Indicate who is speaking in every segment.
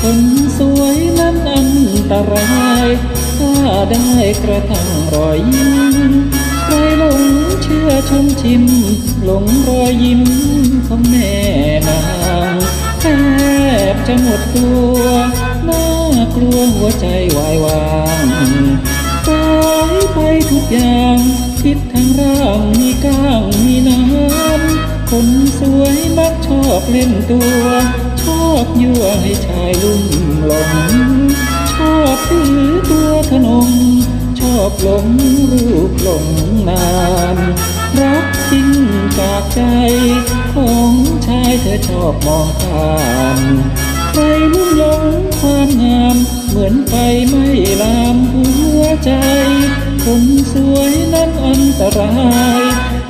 Speaker 1: คนสวยน้ำอันตราย ถ้าได้กระทั่งรอยยิ้มใครหลงเชื่อชมชิม หลงรอยยิ้มของแม่นางแทบจะหมดตัวน่ากลัวหัวใจวายวางตายไปทุกอย่างคิดทางร่างมีก้างมีน้ำคนสวยมักชอบเล่นตัว ชอบยั่วให้ช ลุ่มหลง ชอบถือตัวขนม ชอบหลงรูปหลงนามรักจริงจากใจ ของชายเธอชอบมองข้ามใครลุ่มหลงความงาม เหมือนไฟไม่ลามหัวใจคนสวยนั้นอันตราย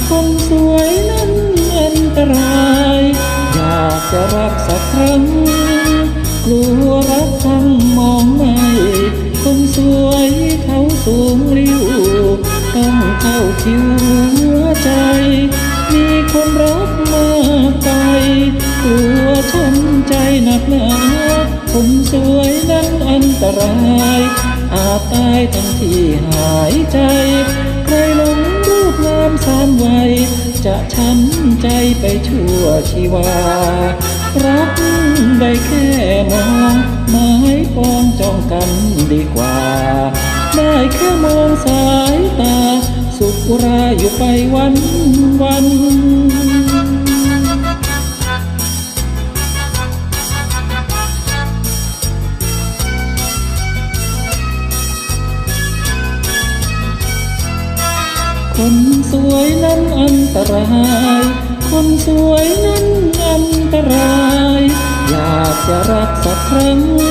Speaker 1: คนสวยนั้นอันตราย อยากจะรักสักครั้ง กลัวรักทั้งมองไม่คนสวยเขาสูงริ้วต้องเข้าคิวหัวใจ มีคนรักมากไปกลัวช้ำใจหนักหนาคนสวยนั้นอันตราย อาจตายทั้งที่หายใจ ใครหลงรูปงามสามวัยจะช้ำใจไปชั่วชีวา รัก กันดีกว่า ได้แค่มองสายตา สุขราอยู่ไปวันวันคนสวยนั้นอันตราย คนสวยนั้นอันตราย อยากจะรักสักครั้ง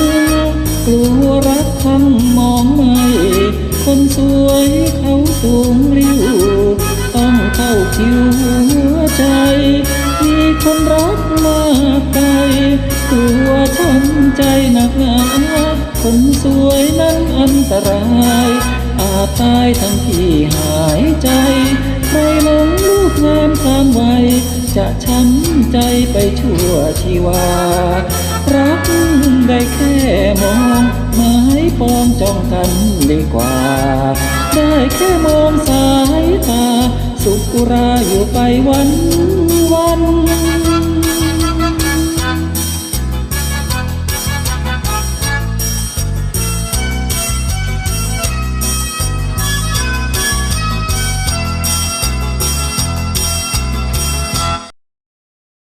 Speaker 1: คนรักมากไปกลัวช้ำใจหนักหนาคนสวยนั้นอันตราย อาจตายทั้งที่หายใจ ใครหลงลูกงามตามวัยจะช้ำใจไปชั่วชีวา รักได้แค่มองหมายปองจ้องกันดีกว่า ได้แค่มองสายตา สุขราอยู่ไปวัน วัน